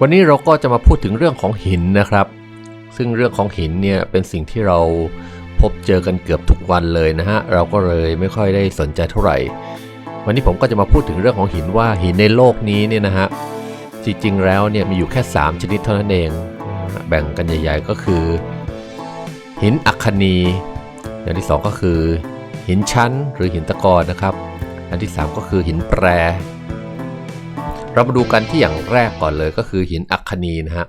วันนี้เราก็จะมาพูดถึงเรื่องของหินนะครับ ซึ่งเรื่องของหินเนี่ยเป็นสิ่งที่เราพบเจอกันเกือบทุกวันเลยนะฮะ เราก็เลยไม่ค่อยได้สนใจเท่าไหร่ วันนี้ผมก็จะมาพูดถึงเรื่องของหินว่าหินในโลกนี้เนี่ยนะฮะ จริงๆ แล้วเนี่ยมีอยู่แค่ 3 ชนิดเท่านั้นเอง แบ่งกันใหญ่ๆก็คือ หินอัคคนี อย่างที่ 2 ก็คือ หินชั้นหรือหินตะกอนนะครับ อันที่ 3 ก็คือหินแปร เรามาดูกันที่อย่างแรกก่อนเลยก็คือหินอัคคนีนะฮะ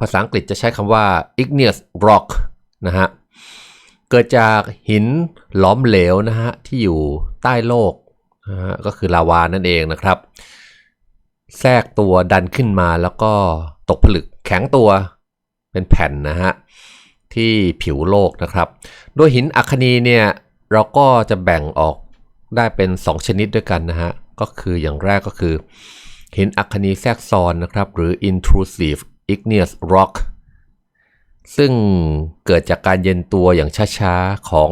ภาษาอังกฤษจะใช้คำว่า igneous rock นะฮะ เกิดจากหินหลอมเหลวนะฮะ ที่อยู่ใต้โลกนะฮะก็คือลาวานั่นเองนะครับ แทรกตัวดันขึ้นมาแล้วก็ตกผลึกแข็งตัวเป็นแผ่นนะฮะ ที่ผิวโลกนะครับ โดยหินอัคคนีเนี่ยเราก็จะแบ่งออกได้เป็น 2 ชนิดด้วยกันนะฮะ ก็คืออย่างแรกก็คือ หินอัคคนีแทรกซ้อนนะครับ หรือ intrusive igneous rock ซึ่งเกิดจากการเย็นตัวอย่างช้าๆ ของ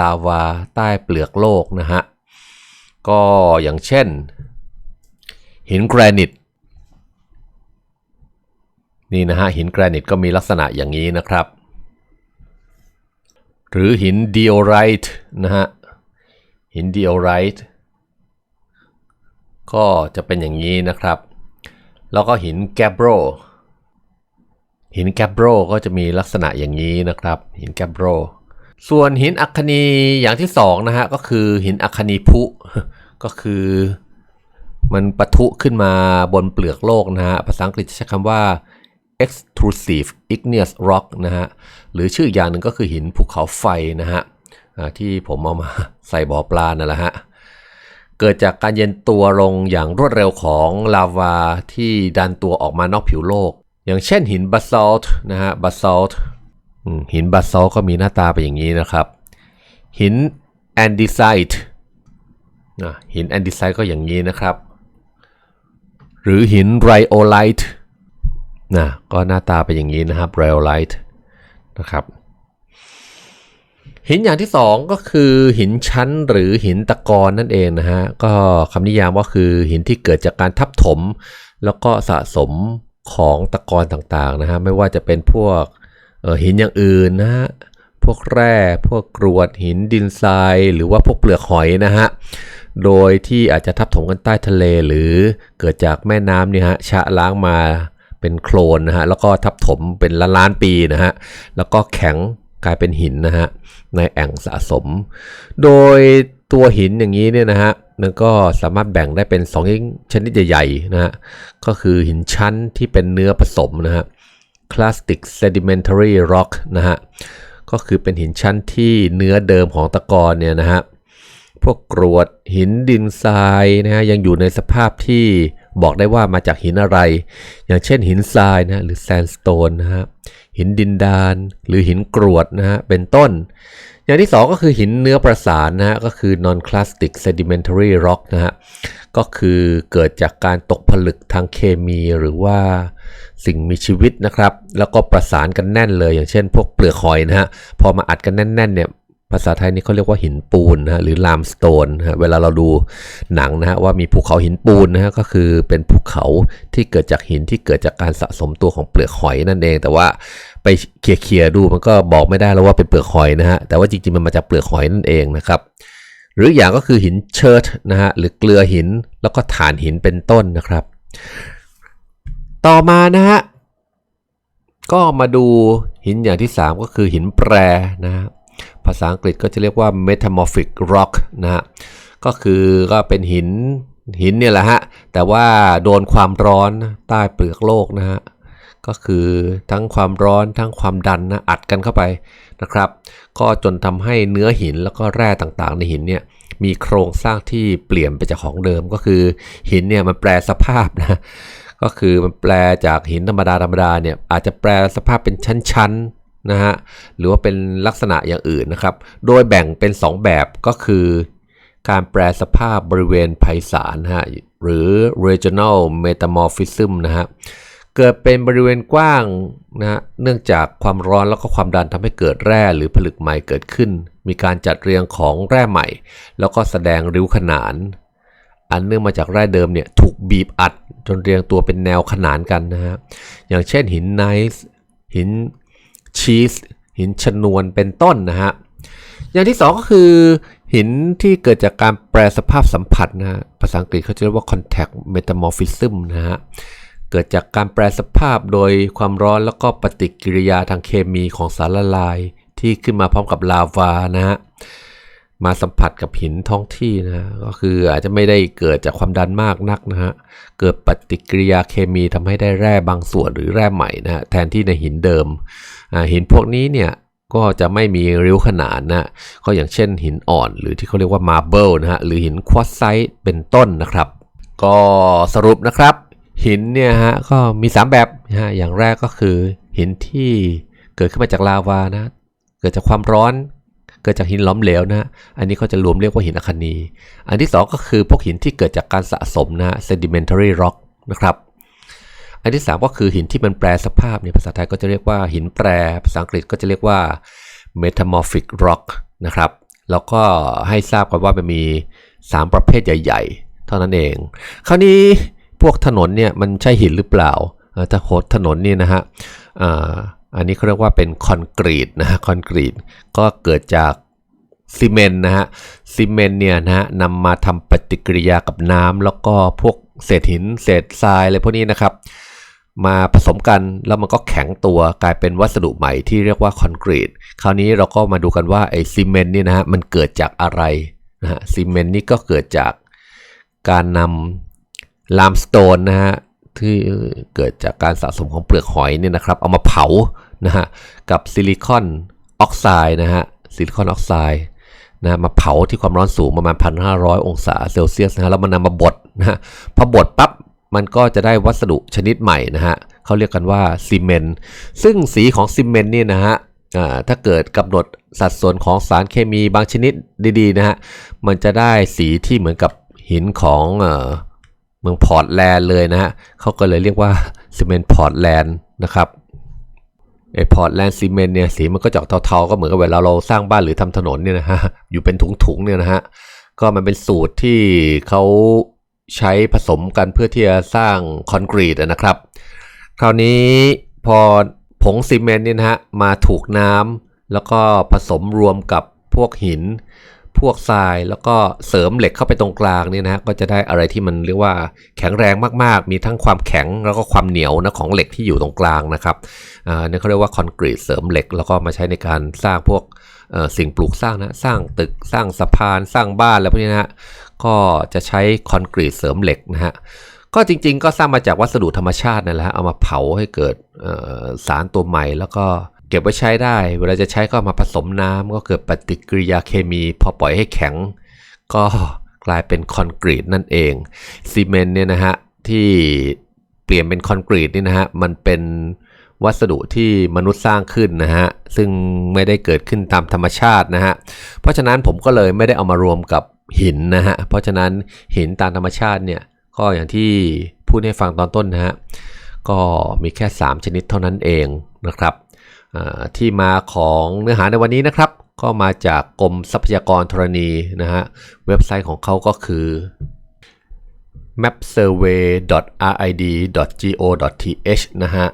ลาวาใต้เปลือกโลกนะฮะ ก็อย่างเช่น หินแกรนิตนี่นะฮะ หินแกรนิตก็มีลักษณะอย่างนี้นะครับ หรือหินดิโอไรต์นะฮะ หินดิโอไรต์ ก็จะเป็นอย่างนี้นะครับ แล้วก็หินแกบโรหินแกบโรก็จะมีลักษณะอย่างนี้นะครับ หินแกบโรส่วนหินอัคนีอย่างที่สองนะฮะก็คือหินอัคนีพุก็คือมันปะทุขึ้นมาบนเปลือกโลกนะฮะ ภาษาอังกฤษจะใช้คำว่า extrusive igneous rock นะฮะ หรือชื่ออย่างหนึ่งก็คือหินภูเขาไฟนะฮะที่ผมเอามาใส่บ่อปลานั่นแหละฮะ เกิดจากการเย็นตัวลงอย่างรวดเร็วของลาวาที่ดันตัวออกมานอกผิวโลก อย่างเช่นหินบาซ a ลต์นะฮะบาซ a ลต์หินบาซ a ลต์ก็มีหน้าตาเป็นอย่างนี้นะครับ หินแอนดิไซต์นะหินแอนดิไซต์ก็อย่างนี้นะครับ หรือหินไรโอไลท์นะก็หน้าตาเป็นอย่างนี้นะครับไรโอไลท์นะครับ หินอย่างที่สองก็คือหินชั้นหรือหินตะกอนนั่นเองนะฮะก็คำนิยามก็คือหินที่เกิดจากการทับถม แล้วก็สะสมของตะกอนต่างๆนะฮะไม่ว่าจะเป็นพวกหินอย่างอื่นนะฮะพวกแร่พวกกรวดหินดินทราย หรือว่าพวกเปลือกหอยนะฮะโดยที่อาจจะทับถมกันใต้ทะเลหรือเกิดจากแม่น้ำเนี่ยฮะชะล้างมาเป็นโคลนนะฮะแล้วก็ทับถมเป็นล้านล้านๆปีนะฮะแล้วก็แข็ง กลายเป็นหินนะฮะในแอ่งสะสม โดยตัวหินอย่างนี้เนี่ยนะฮะมันก็สามารถแบ่งได้เป็น2ชนิดใหญ่ๆนะฮะก็คือหินชั้นที่เป็นเนื้อผสมนะฮะ Clastic Sedimentary Rock นะฮะก็คือเป็นหินชั้นที่เนื้อเดิมของตะกอนเนี่ยนะฮะพวกกรวดหินดินทรายนะฮะยังอยู่ในสภาพที่บอกได้ว่ามาจากหินอะไร อย่างเช่นหินทรายนะฮะหรือแซนสโตนนะฮะ หินดินดานหรือหินกรวดนะฮะเป็นต้น อย่างที่สองก็คือหินเนื้อประสานนะฮะก็คือ non clastic sedimentary rock นะฮะก็คือเกิดจากการตกผลึกทางเคมีหรือว่าสิ่งมีชีวิตนะครับ แล้วก็ประสานกันแน่นเลย อย่างเช่นพวกเปลือกหอยนะฮะพอมาอัดกันแน่นๆเนี่ย ภาษาไทยนี่เขาเรียกว่าหินปูนนะฮะหรือลามสโตนนะฮะเวลาเราดูหนังนะฮะว่ามีภูเขาหินปูนนะฮะก็คือเป็นภูเขาที่เกิดจากหินที่เกิดจากการสะสมตัวของเปลือกหอยนั่นเอง แต่ว่าไปเคลียร์ๆดูมันก็บอกไม่ได้แล้วว่าเป็นเปลือกหอยนะฮะแต่ว่าจริงๆมันมาจากเปลือกหอยนั่นเองนะครับหรืออย่างก็คือหินเชิร์ตนะฮะหรือเกลือหินแล้วก็ฐานหินเป็นต้นนะครับ ต่อมานะฮะก็มาดูหินอย่างที่ 3 ก็คือหินแปรนะฮะภาษาอังกฤษก็จะเรียกว่า metamorphic rock นะฮะ ก็คือก็เป็นหินหินเนี่ยแหละฮะ แต่ว่าโดนความร้อนใต้เปลือกโลกนะฮะ ก็คือทั้งความร้อนทั้งความดันนะอัดกันเข้าไปนะครับ ก็จนทำให้เนื้อหินแล้วก็แร่ต่างๆ ในหินเนี่ยมีโครงสร้างที่เปลี่ยนไปจากของเดิมก็คือหินเนี่ยมันแปลสภาพนะก็คือมันแปลจากหินธรรมดาธรรมดาเนี่ยอาจจะแปลสภาพเป็นชั้นๆ นะฮะหรือว่าเป็นลักษณะอย่างอื่นนะครับ โดยแบ่งเป็น 2 แบบก็คือ การแปลสภาพบริเวณไพศาลนะฮะหรือ regional metamorphism นะฮะเกิดเป็นบริเวณกว้างนะฮะเนื่องจากความร้อนแล้วก็ความดันทำให้เกิดแร่หรือผลึกใหม่เกิดขึ้น มีการจัดเรียงของแร่ใหม่ แล้วก็แสดงริ้วขนาน อันเนื่องมาจากแร่เดิมเนี่ยถูกบีบอัดจนเรียงตัวเป็นแนวขนานกันนะฮะอย่างเช่นหินไนซ์หิน ชีสหินชนวนเป็นต้นนะฮะอย่างที่สองก็คือหินที่เกิดจากการแปรสภาพสัมผัสนะฮะภาษาอังกฤษเขาจะเรียกว่า contact metamorphism นะฮะเกิดจากการแปรสภาพโดยความร้อนแล้วก็ปฏิกิริยาทางเคมีของสารละลาย ที่ขึ้นมาพร้อมกับลาวานะฮะ มาสัมผัสกับหินท้องที่นะก็คืออาจจะไม่ได้เกิดจากความดันมากนักนะฮะเกิดปฏิกิริยาเคมีทำให้ได้แร่บางส่วนหรือแร่ใหม่นะฮะแทนที่ในหินเดิมหินพวกนี้เนี่ยก็จะไม่มีริ้วขนานนะก็อย่างเช่นหินอ่อนหรือที่เขาเรียกว่ามาเบิลนะฮะหรือหินควอตไซต์เป็นต้นนะครับ ก็สรุปนะครับ หินเนี่ยฮะก็มี 3 แบบนะฮะอย่างแรกก็คือหินที่เกิดขึ้นมาจากลาวานะเกิดจากความร้อน เกิดจากหินล้อมเหลวนะอันนี้เขาจะรวมเรียกว่าหินอัคนี อันที่ 2 ก็คือพวกหินที่เกิดจากการสะสมนะ sedimentary rock นะครับ อันที่ 3 ก็คือหินที่มันแปรสภาพเนี่ยภาษาไทยก็จะเรียกว่าหินแปร ภาษาอังกฤษก็จะเรียกว่า metamorphic rock นะครับ แล้วก็ให้ทราบกันว่ามันมี 3 ประเภทใหญ่ ๆ เท่านั้นเอง คราวนี้พวกถนนเนี่ยมันใช่หินหรือเปล่าถ้าโคดถนนนี่นะฮะ อันนี้เขาเรียกว่าเป็นคอนกรีตนะฮะคอนกรีตก็เกิดจากซีเมนต์นะฮะซีเมนต์เนี่ยนะฮะนำมาทำปฏิกิริยากับน้ำแล้วก็พวกเศษหิน เศษทรายอะไรพวกนี้นะครับ มาผสมกันแล้วมันก็แข็งตัวกลายเป็นวัสดุใหม่ที่เรียกว่าคอนกรีตคราวนี้เราก็มาดูกันว่าไอ้ซีเมนต์นี่นะฮะมันเกิดจากอะไรนะฮะซีเมนต์นี่ก็เกิดจากการนำลามสโตนนะฮะ ที่เกิดจากการสะสมของเปลือกหอยเนี่ยนะครับ เอามาเผานะฮะกับซิลิคอนออกไซด์นะฮะซิลิคอนออกไซด์นะมาเผาที่ความร้อนสูงประมาณ 1,500 องศาเซลเซียสนะฮะแล้วมันนำมาบดนะฮะพอบดปั๊บมันก็จะได้วัสดุชนิดใหม่นะฮะเขาเรียกกันว่าซีเมนต์ซึ่งสีของซีเมนต์เนี่ยนะฮะถ้าเกิดกำหนดสัดส่วนของสารเคมีบางชนิดดีๆนะฮะมันจะได้สีที่เหมือนกับหินของ เมืองพอร์ตแลนด์เลยนะฮะเขาก็เลยเรียกว่าซีเมนต์พอร์ตแลนด์นะครับไอพอร์ตแลนด์ซีเมนต์เนี่ยสีมันก็จอกเทาๆก็เหมือนกับเวลาเราสร้างบ้านหรือทำถนนเนี่ยนะฮะอยู่เป็นถุงๆเนี่ยนะฮะก็มันเป็นสูตรที่เขาใช้ผสมกันเพื่อที่จะสร้างคอนกรีตนะครับ คราวนี้พอผงซีเมนต์เนี่ยนะฮะมาถูกน้ำแล้วก็ผสมรวมกับพวกหิน พวกทรายแล้วก็เสริมเหล็กเข้าไปตรงกลางเนี่ยนะฮะก็จะได้อะไรที่มันเรียกว่าแข็งแรงมากๆ มีทั้งความแข็งแล้วก็ความเหนียวนะของเหล็กที่อยู่ตรงกลางนะครับอ่าเนี่ยเขาเรียกว่าคอนกรีตเสริมเหล็กแล้วก็มาใช้ในการสร้างพวกเอ่อสิ่งปลูกสร้างนะสร้างตึกสร้างสะพานสร้างบ้านอะไรพวกนี้นะฮะก็จะใช้คอนกรีตเสริมเหล็กนะฮะก็จริงๆ ก็สร้างมาจากวัสดุธรรมชาตินั่นแหละเอามาเผาให้เกิดสารตัวใหม่แล้วก็ เก็บไว้ใช้ได้ เวลาจะใช้ก็มาผสมน้ำก็เกิดปฏิกิริยาเคมี พอปล่อยให้แข็ง ก็กลายเป็นคอนกรีตนั่นเองซีเมนต์เนี่ยนะฮะที่เปลี่ยนเป็นคอนกรีตนี่นะฮะมันเป็นวัสดุที่มนุษย์สร้างขึ้นนะฮะซึ่งไม่ได้เกิดขึ้นตามธรรมชาตินะฮะเพราะฉะนั้นผมก็เลยไม่ได้เอามารวมกับหินนะฮะเพราะฉะนั้นหินตามธรรมชาติเนี่ยก็อย่างที่พูดให้ฟังตอนต้นนะฮะก็มีแค่ 3 ชนิดเท่านั้นเองนะครับ ที่มาของเนื้อหาในวันนี้นะครับ ก็มาจากกรมทรัพยากรธรณีนะฮะเว็บไซต์ของเขาก็คือ mapsurvey.rid.go.th นะฮะ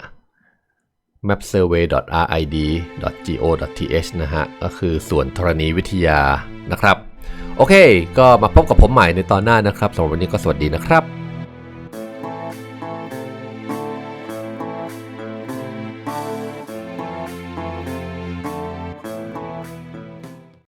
mapsurvey.rid.go.th นะฮะ ก็คือส่วนธรณีวิทยานะครับ โอเค ก็มาพบกับผมใหม่ในตอนหน้านะครับสำหรับวันนี้ก็สวัสดีนะครับ